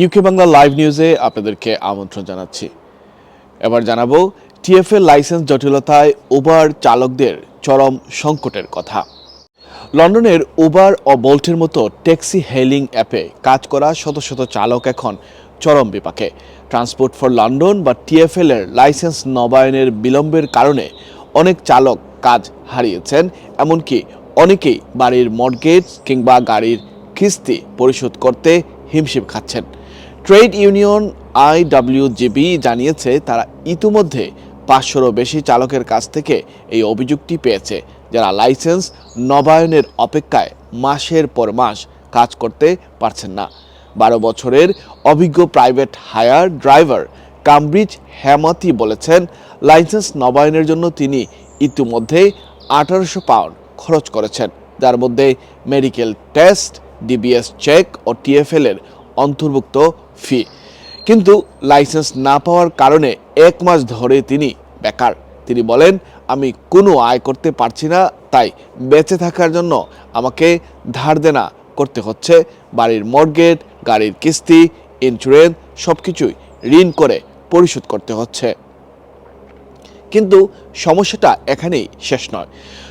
UK Bangla live নিউজে আপনাদেরকে আমন্ত্রণ জানাচ্ছি। এবার জানাব টিএফএল লাইসেন্স জটিলতায় উবার চালকদের চরম সংকটের কথা। লন্ডনের উবার ও বোল্টের মতো ট্যাক্সি হেলিং অ্যাপে কাজ করা শত শত চালক এখন চরম বিপাকে। ট্রান্সপোর্ট ফর লন্ডন বা টিএফএল এর লাইসেন্স নবায়নের বিলম্বের কারণে অনেক চালক কাজ হারিয়েছেন, এমনকি অনেকেই বাড়ির মর্গেজ কিংবা গাড়ির কিস্তি পরিশোধ করতে হিমশিম খাচ্ছেন। ট্রেড ইউনিয়ন আইডব্লিউজিবি জানিয়েছে তারা ইতিমধ্যে পাঁচশোরও বেশি চালকের কাছ থেকে এই অভিযোগটি পেয়েছে, যারা লাইসেন্স নবায়নের অপেক্ষায় মাসের পর মাস কাজ করতে পারছেন না। বারো বছরের অভিজ্ঞ প্রাইভেট হায়ার ড্রাইভার কামব্রিজ হেমাতি বলেছেন, লাইসেন্স নবায়নের জন্য তিনি ইতিমধ্যে আঠারোশো পাউন্ড খরচ করেছেন। যার মধ্যে মেডিকেল টেস্ট, ডিবিএস চেক ও টিএফএল এর অন্তর্ভুক্ত ফি। কিন্তু লাইসেন্স না পাওয়ার কারণে এক মাস ধরে তিনি বেকার। তিনি বলেন, আমি কোনো আয় করতে পারছি না, তাই বেঁচে থাকার জন্য আমাকে ধার দেনা করতে হচ্ছে। বাড়ির মর্গেট গাড়ির কিস্তি ইন্স্যুরেন্স সব কিছুই ঋণ করে পরিশোধ করতে হচ্ছে। কিন্তু সমস্যাটা এখানেই শেষ নয়।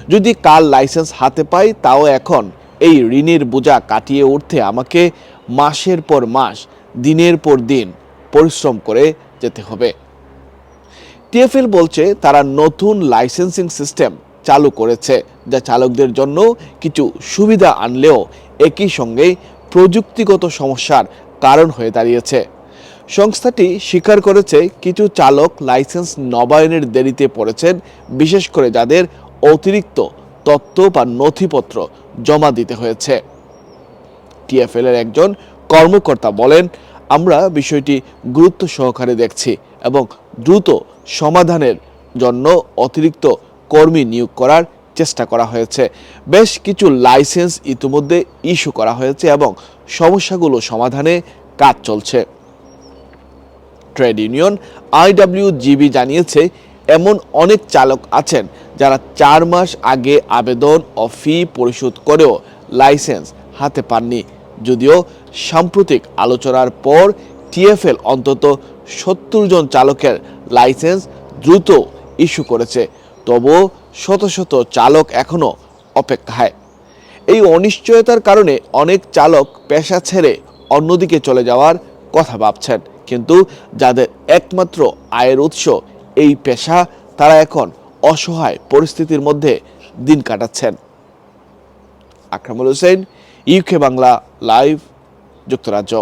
যদি কাল লাইসেন্স হাতে পাই, তাও এখন এই ঋণের বোঝা কাটিয়ে উঠতে আমাকে মাসের পর মাস, দিনের পর দিন পরিশ্রম করে যেতে হবে। টিএফএল বলছে তারা নতুন লাইসেন্সিং সিস্টেম চালু করেছে, যা চালকদের জন্য কিছু সুবিধা আনলেও একই সঙ্গে প্রযুক্তিগত সমস্যার কারণ হয়ে দাঁড়িয়েছে। সংস্থাটি স্বীকার করেছে কিছু চালক লাইসেন্স নবায়নের দেরিতে পড়েছেন, বিশেষ করে যাদের অতিরিক্ত তথ্য বা নথিপত্র জমা দিতে হয়েছে। টিএফএল এর একজন কর্মকর্তা বলেন, আমরা বিষয়টি গুরুত্ব সহকারে দেখছি এবং দ্রুত সমাধানের জন্য অতিরিক্ত কর্মী নিয়োগ করার চেষ্টা করা হয়েছে। বেশ কিছু লাইসেন্স ইতিমধ্যে ইস্যু করা হয়েছে এবং সমস্যাগুলো সমাধানে কাজ চলছে। ট্রেড ইউনিয়ন আইডব্লিউজিবি জানিয়েছে, এমন অনেক চালক আছেন যারা চার মাস আগে আবেদন ও ফি পরিশোধ করেও লাইসেন্স হাতে পাননি। যদিও সাম্প্রতিক আলোচনার পর টিএফএল অন্তত সত্তর জন চালকের লাইসেন্স দ্রুত ইস্যু করেছে, তবুও শত শত চালক এখনও অপেক্ষায়। এই অনিশ্চয়তার কারণে অনেক চালক পেশা ছেড়ে অন্যদিকে চলে যাওয়ার কথা ভাবছেন, কিন্তু যাদের একমাত্র আয়ের উৎস এই পেশা, তারা এখন অসহায় পরিস্থিতির মধ্যে দিন কাটাচ্ছেন। আকরামুল হোসেন ইউকে বাংলা লাইভ যুক্তরাজ্য।